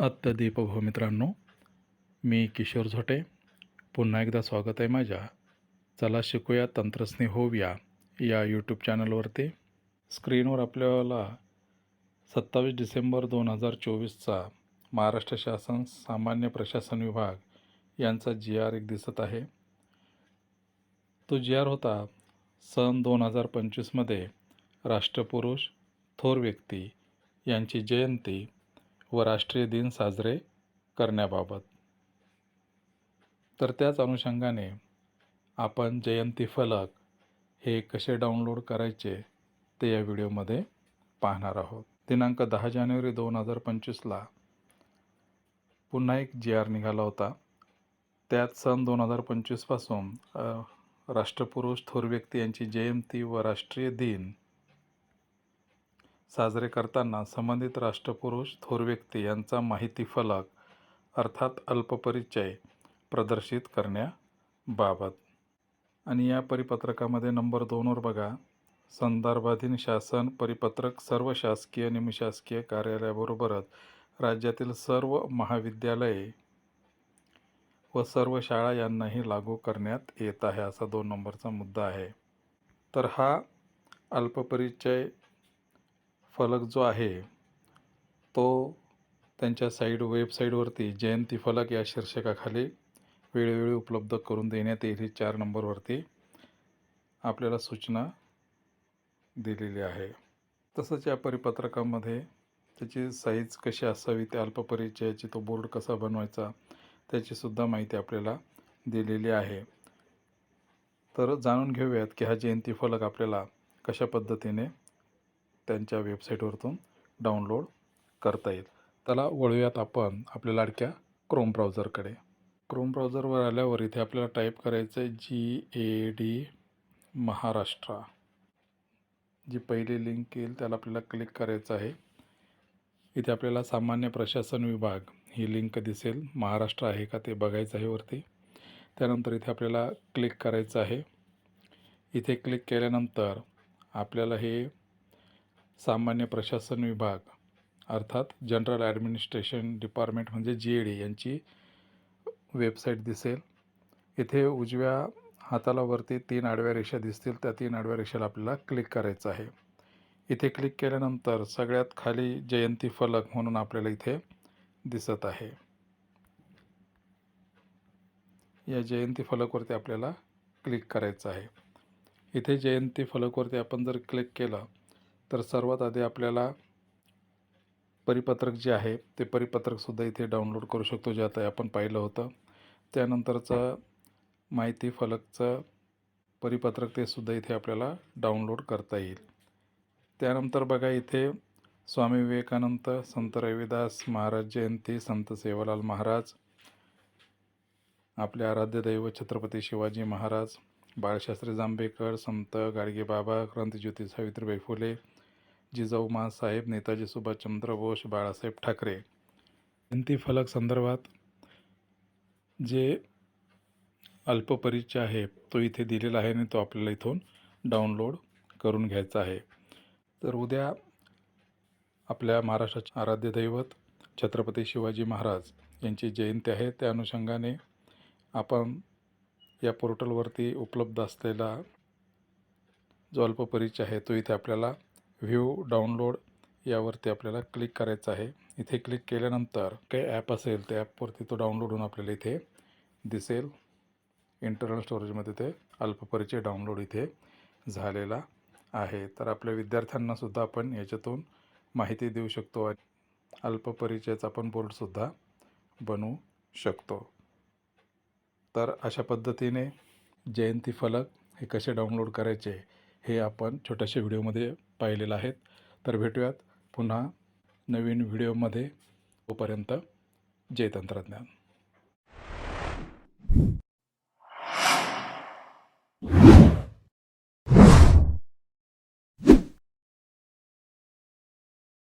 आत्ता मित्रांनो मी किशोर झोटे. पुन्हा एकदा स्वागत आहे माझ्या. चला शिकूया तंत्रस्ने होऊया या यूट्यूब चॅनलवरती स्क्रीनवर आपल्याला सत्तावीस डिसेंबर दोन हजार चोवीसचा महाराष्ट्र शासन सामान्य प्रशासन विभाग यांचा जी आर एक दिसत आहे. तो जी आर होता सन दोन हजार पंचवीसमध्ये राष्ट्रपुरुष थोर व्यक्ती यांची जयंती व राष्ट्रीय दिन साजरे करण्याबाबत. तर त्याच अनुषंगाने आपण जयंती फलक हे कसे डाउनलोड करायचे ते या व्हिडिओमध्ये पाहणार आहोत. दिनांक दहा जानेवारी दोन हजार पंचवीसला पुन्हा एक जी आर निघाला होता. त्यात सन दोन हजार पंचवीसपासून राष्ट्रपुरुष थोर व्यक्ती यांची जयंती व राष्ट्रीय दिन साजरे करताना संबंधित राष्ट्रपुरुष थोर व्यक्ती यांचा माहिती फलक अर्थात अल्पपरिचय प्रदर्शित करण्याबाबत. आणि या परिपत्रकामध्ये नंबर दोनवर बघा. संदर्भाधीन शासन परिपत्रक सर्व शासकीय निमशासकीय कार्यालयाबरोबरच राज्यातील सर्व महाविद्यालये व सर्व शाळा यांनाही लागू करण्यात येत आहे असा दोन नंबरचा मुद्दा आहे. तर हा अल्पपरिचय फलक जो आहे तो त्यांच्या साईड वेबसाईटवरती जयंती फलक या शीर्षकाखाली वेळोवेळी उपलब्ध करून देण्यात येईल. ही चार नंबरवरती आपल्याला सूचना दिलेली आहे. तसंच या परिपत्रकामध्ये त्याची साईज कशी असावी त्या अल्पपरिचयाची तो बोर्ड कसा बनवायचा त्याचीसुद्धा माहिती आपल्याला दिलेली आहे. तर जाणून घेऊयात की हा जयंती फलक आपल्याला कशा पद्धतीने त्यांच्या वेबसाईटवरतून डाउनलोड करता येईल. त्याला वळूयात आपण आपल्या लाडक्या क्रोम ब्राउझरकडे क्रोम ब्राउझरवर आल्यावर इथे आपल्याला टाईप करायचं आहे जी ए डी महाराष्ट्र. जी पहिली लिंक येईल त्याला आपल्याला क्लिक करायचं आहे. इथे आपल्याला सामान्य प्रशासन विभाग ही लिंक दिसेल. महाराष्ट्र आहे का ते बघायचं आहे वरती. त्यानंतर इथे आपल्याला क्लिक करायचं आहे. इथे क्लिक केल्यानंतर आपल्याला हे सामान्य प्रशासन विभाग अर्थात जनरल ॲडमिनिस्ट्रेशन डिपार्टमेंट म्हणजे जी ए डी यांची वेबसाईट दिसेल. इथे उजव्या हाताला वरती तीन आडव्या रेषा दिसतील. त्या तीन आडव्या रेषेला आपल्याला क्लिक करायचं आहे. इथे क्लिक केल्यानंतर सगळ्यात खाली जयंती फलक म्हणून आपल्याला इथे दिसत आहे. या जयंती फलकवरती आपल्याला क्लिक करायचं आहे. इथे जयंती फलकवरती आपण जर क्लिक केलं तर सर्वात आधी आपल्याला परिपत्रक जे आहे ते परिपत्रकसुद्धा इथे डाउनलोड करू शकतो जे आता आपण पाहिलं होतं. त्यानंतरचं माहिती फलकचं परिपत्रक ते सुद्धा इथे आपल्याला डाउनलोड करता येईल. त्यानंतर बघा इथे स्वामी विवेकानंद संत रविदास महाराज जयंती संत सेवालाल महाराज आपले आराध्य दैव छत्रपती शिवाजी महाराज बाळशास्त्री जांभेकर संत गाडगेबाबा क्रांतिज्योती सावित्रीबाई फुले जिजाऊ साहेब नेताजी सुभाषचंद्र बोस बाळासाहेब ठाकरे. जयंती फलक संदर्भात जे अल्पपरिचय आहे तो इथे दिलेला आहे आणि तो आपल्याला इथून डाउनलोड करून घ्यायचा आहे. तर उद्या आपल्या महाराष्ट्राचे आराध्य दैवत छत्रपती शिवाजी महाराज यांची जयंती आहे. त्या अनुषंगाने आपण या पोर्टलवरती उपलब्ध असलेला जो अल्पपरिचय आहे तो इथे आपल्याला व्ह्यू डाउनलोड यावरती आपल्याला क्लिक करायचं आहे. इथे क्लिक केल्यानंतर काही ॲप असेल त्या ॲपवरती तो डाउनलोड होऊन आपल्याला इथे दिसेल. इंटरनल स्टोरेजमध्ये ते अल्पपरिचय डाउनलोड इथे झालेला आहे तर आपल्या विद्यार्थ्यांनासुद्धा आपण याच्यातून माहिती देऊ शकतो आणि अल्पपरिचयाचा आपण बोर्डसुद्धा बनवू शकतो. तर अशा पद्धतीने जयंती फलक हे कसे डाउनलोड करायचे हे आपण छोट्याशा व्हिडिओमध्ये पाहिलेलं आहेत तर भेटूयात पुन्हा नवीन व्हिडिओमध्ये. तोपर्यंत जय तंत्रज्ञान.